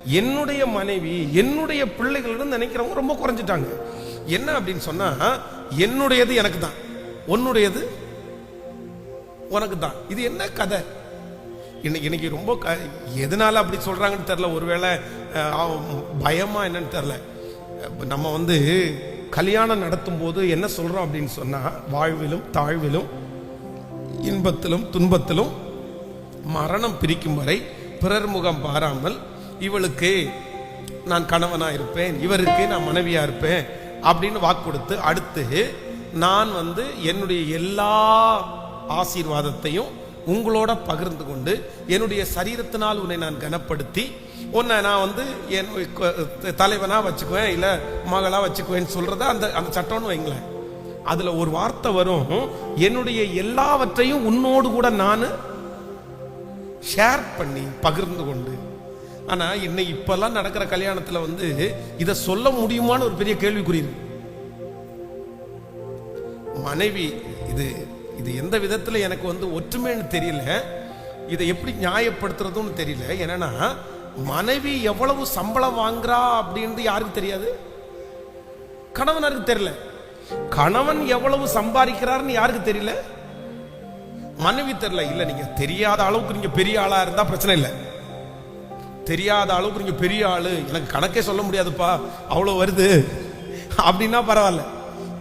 என்னுடைய மனைவி என்னுடைய பிள்ளைகள்னு நினைக்கிறவங்க ரொம்ப குறைஞ்சிட்டாங்க. என்ன அப்படின்னு சொன்னா என்னுடையது எனக்கு தான் உன்னுடையது உனக்கு தான் இது என்ன கதை? இன்னைக்கு இன்னைக்கு ரொம்ப க எதனால அப்படி சொல்றாங்கன்னு தெரியல. ஒருவேளை பயமா என்னன்னு தெரியல. நம்ம வந்து கல்யாணம் நடத்தும் போது என்ன சொல்றோம் அப்படின்னு சொன்னா வாழ்விலும் தாழ்விலும் இன்பத்திலும் துன்பத்திலும் மரணம் பிரிக்கும் வரை பிறர் முகம் பாராமல் இவளுக்கு நான் கணவனாக இருப்பேன் இவருக்கு நான் மனைவியாக இருப்பேன் அப்படின்னு வாக்கு கொடுத்து அடுத்து நான் வந்து என்னுடைய எல்லா ஆசீர்வாதத்தையும் உங்களோட பகிர்ந்து கொண்டு என்னுடைய சரீரத்தினால் உன்னை நான் கனப்படுத்தி உன்னை நான் வந்து என் தலைவனாக வச்சுக்குவேன் இல்லை மகளாக வச்சுக்குவேன்னு சொல்கிறத அந்த அந்த சட்டம்னு வைங்களேன். அதில் ஒரு வார்த்தை வரும் என்னுடைய எல்லாவற்றையும் உன்னோடு கூட நான் ஷேர் பண்ணி பகிர்ந்து கொண்டு ஆனால் இன்னைக்கு இப்போல்லாம் நடக்கிற கல்யாணத்தில் வந்து இதை சொல்ல முடியுமான்னு ஒரு பெரிய கேள்விக்குறி மனைவி இது இது எந்த விதத்தில் எனக்கு வந்து ஒற்றுமைன்னு தெரியல. இதை எப்படி நியாயப்படுத்துறதுன்னு தெரியல. என்னன்னா மனைவி எவ்வளவு சம்பளம் வாங்குறா அப்படின்றது யாருக்கு தெரியாது? கணவனருக்கு தெரியல. கணவன் எவ்வளவு சம்பாதிக்கிறாருன்னு யாருக்கு தெரியல? மனைவி தெரியல. இல்லை நீங்கள் தெரியாத அளவுக்கு நீங்கள் பெரிய ஆளாக இருந்தால் பிரச்சனை இல்லை. தெரியாத அளவுக்கு நீங்கள் பெரிய ஆளு. எனக்கு கணக்கே சொல்ல முடியாதுப்பா. அவ்வளோ வருது. அப்படின்னா பரவாயில்ல.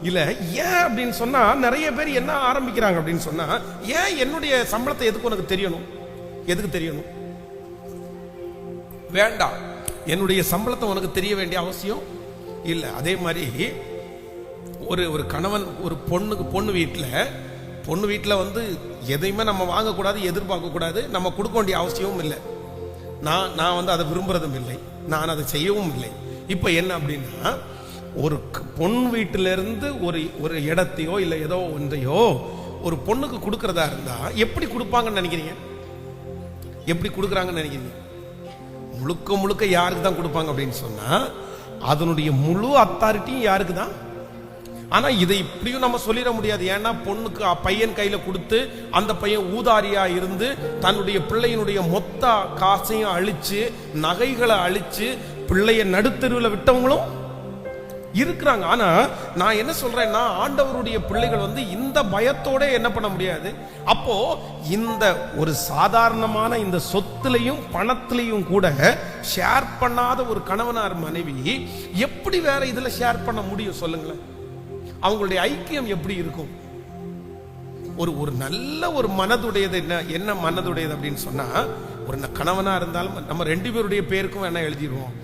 இல்லை ஏன் அப்படின்னு சொன்னால் நிறைய பேர் என்ன ஆரம்பிக்கிறாங்க அப்படின்னு சொன்னால் ஏன் என்னுடைய சம்பளத்தை எதுக்கு உனக்கு தெரியணும்? எதுக்கு தெரியணும்? வேண்டாம். என்னுடைய சம்பளத்தை உனக்கு தெரிய வேண்டிய அவசியம் இல்லை. அதே மாதிரி ஒரு ஒரு கணவன் ஒரு பொண்ணுக்கு பொண்ணு வீட்டில் பொண்ணு வீட்டில் வந்து எதையுமே நம்ம வாங்கக்கூடாது எதிர்பார்க்கக்கூடாது நம்ம கொடுக்க வேண்டிய அவசியமும் இல்லை. நான் நான் வந்து அதை விரும்புறதும் இல்லை. நான் அதை செய்யவும் இல்லை. இப்போ என்ன அப்படின்னா ஒரு பொன் வீட்டிலிருந்து ஒரு ஒரு இடத்தையோ இல்லை ஏதோ ஒன்றையோ ஒரு பொண்ணுக்கு கொடுக்கறதா இருந்தால் எப்படி கொடுப்பாங்கன்னு நினைக்கிறீங்க? எப்படி கொடுக்குறாங்கன்னு நினைக்கிறீங்க? முழுக்க முழுக்க யாருக்கு தான் கொடுப்பாங்க அப்படின்னு சொன்னால் அதனுடைய முழு அத்தாரிட்டியும் யாருக்கு தான் ஆனா இதை இப்படியும் நம்ம சொல்லிட முடியாது. ஏன்னா பொண்ணுக்கு பையன் கையில கொடுத்து அந்த பையன் ஊதாரியா இருந்து தன்னுடைய பிள்ளையினுடைய மொத்த காசையும் அழிச்சு நகைகளை அழிச்சு பிள்ளைய நடுத்தெருவில் விட்டவங்களும் இருக்கிறாங்க. ஆனா நான் என்ன சொல்றேன்னா ஆண்டவருடைய பிள்ளைகள் வந்து இந்த பயத்தோட என்ன பண்ண முடியாது? அப்போ இந்த ஒரு சாதாரணமான இந்த சொத்துலையும் பணத்திலையும் கூட ஷேர் பண்ணாத ஒரு கணவனார் மனைவி எப்படி வேற இதுல ஷேர் பண்ண முடியும் சொல்லுங்களேன்? அவங்களுடைய ஐக்கியம் எப்படி இருக்கும்? ஒரு ஒரு நல்ல ஒரு மனதுடையது என்ன என்ன மனதுடையது அப்படின்னு சொன்னா ஒரு கணவனா இருந்தாலும் நம்ம ரெண்டு பேருடைய பேருக்கும் என்ன எழுதிடுவோம்.